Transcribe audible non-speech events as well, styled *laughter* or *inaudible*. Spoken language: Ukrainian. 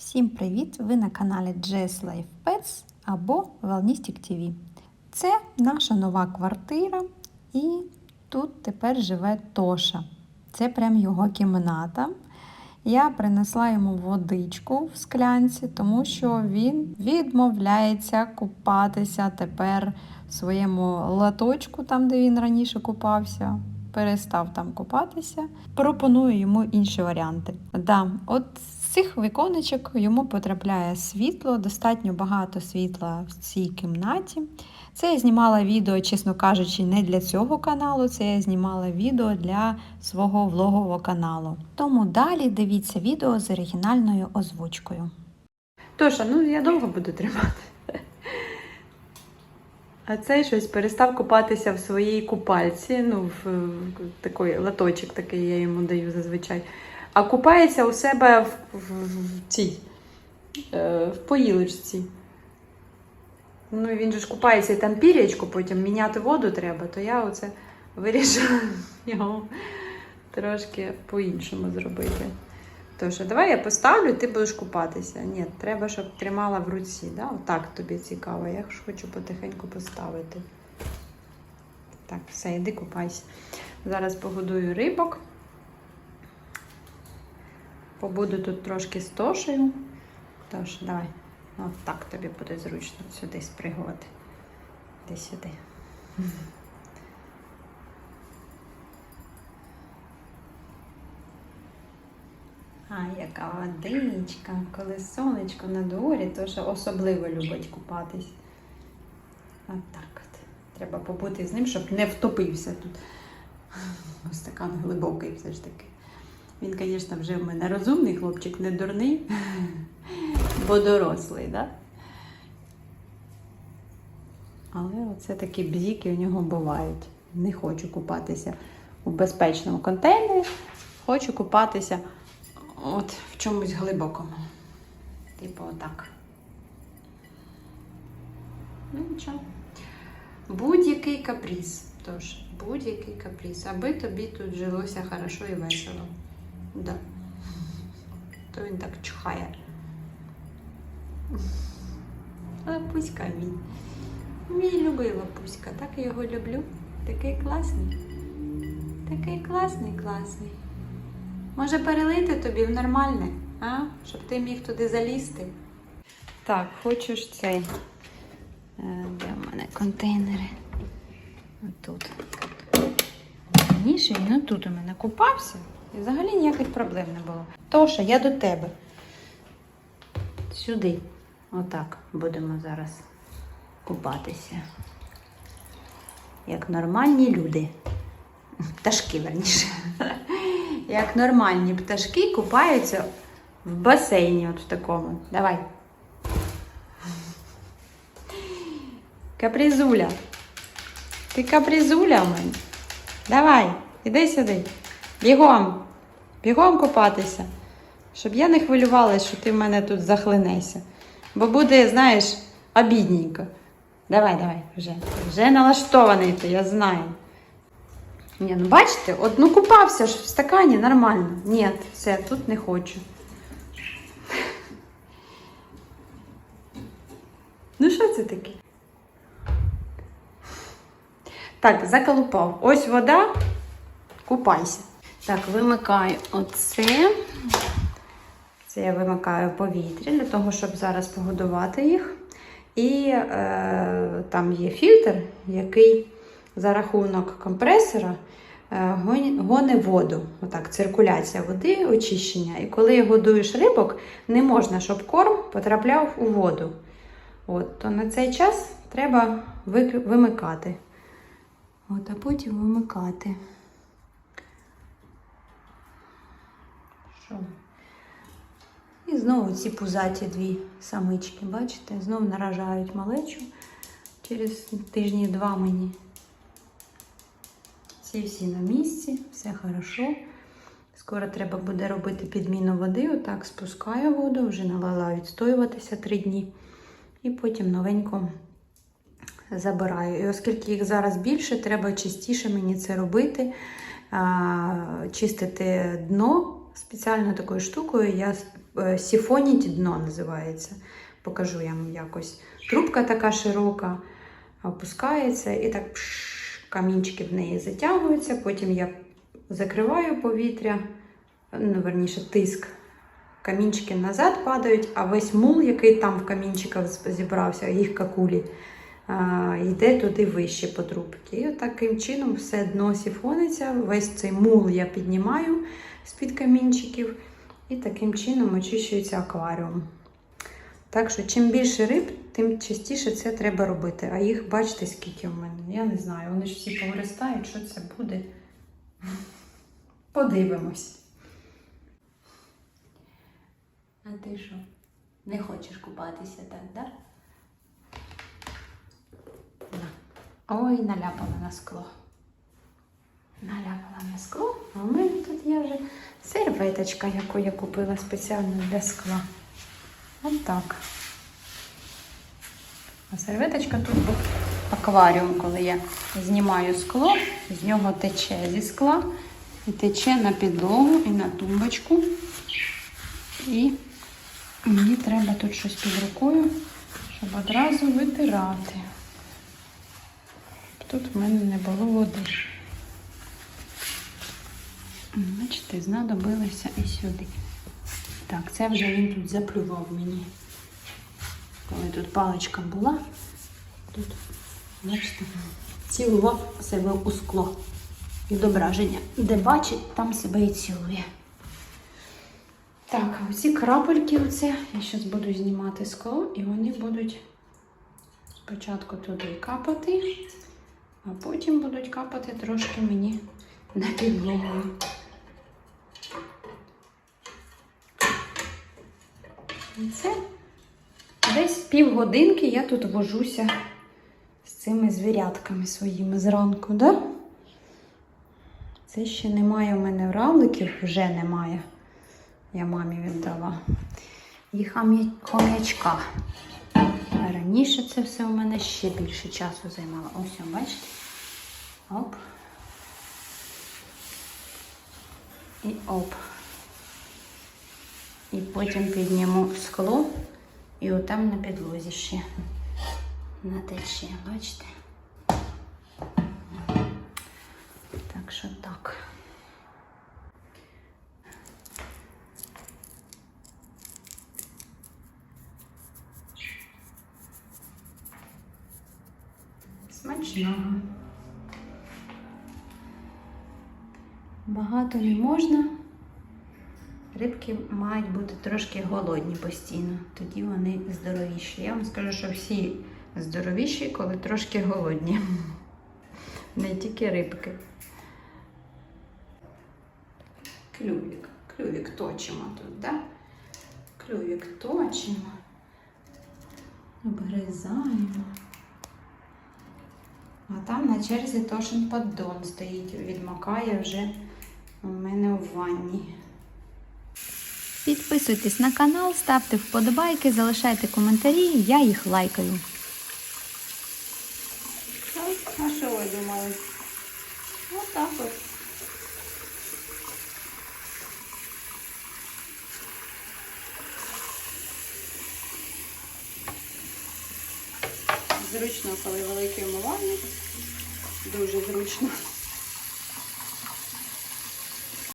Всім привіт! Ви на каналі Jazz Life Pets або Wellnistic TV. Це наша нова квартира, і тут тепер живе Тоша. Це прям його кімната. Я принесла йому водичку в склянці, тому що він відмовляється купатися тепер в своєму латочку, там де він раніше купався. Перестав там купатися. Пропоную йому інші варіанти. Да, от цих віконечок йому потрапляє світло, достатньо багато світла в цій кімнаті. Це я знімала відео, чесно кажучи, не для цього каналу, це я знімала відео для свого влогового каналу. Тому далі дивіться відео з оригінальною озвучкою. Тоша, ну я довго буду тримати. А цей щось перестав купатися в своїй купальці. Ну, в, такий латочок такий я йому даю зазвичай. А купається у себе в, в, в цій е, в поїлочці. Ну, він же ж купається і там пірячку, потім міняти воду треба, то я оце вирішила *laughs* його трошки по-іншому зробити. Тож, давай я поставлю, ти будеш купатися. Ні, треба, щоб тримала в руці. Да? Отак тобі цікаво. Я ж хочу потихеньку поставити. Так, все, йди купайся. Зараз погодую рибок. Побуду тут трошки з тошею. Тож, давай. От так тобі буде зручно сюди спригувати. Іди сюди. А, яка водичка, коли сонечко на дворі, то що особливо любить купатись. От так от. Треба побути з ним, щоб не втопився тут. Ось Стакан глибокий все ж таки. Він, звісно, вже в мене розумний хлопчик, не дурний, *laughs* бо дорослий? Да? Але оце такі бзіки у нього бувають. Не хочу купатися у безпечному контейнері, хочу купатися от в чомусь глибокому. Типу отак. Ну нічого. Будь-який каприз. Тож, будь-який каприз. Аби тобі тут жилося хорошо і весело. Да. То він так чхає. А пуська мій. Мій любий лапуська, так я його люблю. Такий класний. Такий класний, класний. Може перелити тобі в нормальне, а? Щоб ти міг туди залізти. Так, хочу цей. Е, Де в мене контейнери? Отут. Раніше він тут у мене купався. І взагалі ніяких проблем не було. Тоша, я до тебе. Сюди. Отак будемо зараз купатися. Як нормальні люди. Пташки, верніше. Як нормальні пташки купаються в басейні, от в такому. Давай. Капризуля. Ти капризуля в мене. Давай, іди сюди. Бігом. Бігом купатися. Щоб я не хвилювалася, що ти в мене тут захлинешся. Бо буде, знаєш, обідненько. Давай, давай, вже. Вже налаштований ти, я знаю. Ні, ну бачите, от ну купався ж в стакані нормально. Ні, все, тут не хочу. Ну, що це таке? Так, заколупав. Ось вода, купайся. Так, вимикаю оце. Це я вимикаю повітря для того, щоб зараз погодувати їх. І е, там є фільтр, який за рахунок компресора е, гоне воду. Отак, циркуляція води, очищення. І коли годуєш рибок, не можна, щоб корм потрапляв у воду. От, То на цей час треба вимикати. От, А потім вимикати. Що? І знову ці пузаті дві самички, бачите, знову наражають малечу через тижні два мені. Ці всі на місці, все хорошо. Скоро треба буде робити підміну води. Отак спускаю воду, вже налила відстоюватися три дні. І потім новенько забираю. І оскільки їх зараз більше, треба частіше мені це робити, чистити дно спеціально такою штукою. Я сіфоніть дно називається. Покажу я вам якось. Трубка така широка, опускається і так пш, камінчики в неї затягуються. Потім я закриваю повітря, ну, верніше, тиск. Камінчики назад падають, а весь мул, який там в камінчиках зібрався, їх какулі, йде туди вище по трубці. І таким чином все дно сіфониться, весь цей мул я піднімаю з-під камінчиків, і таким чином очищується акваріум. Так що, чим більше риб, тим частіше це треба робити. А їх бачите, скільки в мене. Я не знаю, вони ж всі повиростають, що це буде. Подивимось. А ти що? Не хочеш купатися так, да? Ой, наляпала на скло. Наляпала на скло, а у мене тут є вже серветочка, яку я купила спеціально для скла. От так. А серветочка тут акваріум, коли я знімаю скло, з нього тече зі скла і тече на підлогу і на тумбочку. І мені треба тут щось під рукою, щоб одразу витирати. Тут в мене не було води. Бачите, знадобилося і сюди. Так, це вже він тут заплював мені. Коли тут паличка була, тут, бачите, цілував себе у скло. Відображення. Де бачить, там себе і цілує. Так, оці крапельки, оце, я зараз буду знімати скло, і вони будуть спочатку туди капати, а потім будуть капати трошки мені на підлогу. І це десь півгодинки я тут вожуся з цими звірятками своїми зранку, да? Це ще немає у мене равликів, вже немає. Я мамі віддала. І хам'я- хом'ячка. А Раніше це все у мене ще більше часу займало. Ось, бачите? Оп. І оп. І потім підніму скло і отам на підлозі ще натече, бачите? Так що так. Смачного. Багато не можна. Рибки мають бути трошки голодні постійно, тоді вони здоровіші. Я вам скажу, що всі здоровіші, коли трошки голодні. Не тільки рибки. Клювік. Клювік точимо тут, так? Да? Клювік точимо. Обгризаємо. А там на черзі тошин поддон стоїть, відмокає вже у мене в ванні. Підписуйтесь на канал, ставте вподобайки, залишайте коментарі, я їх лайкаю. А що ви думали? Отак от. Зручно, коли великий умивальник. Дуже зручно.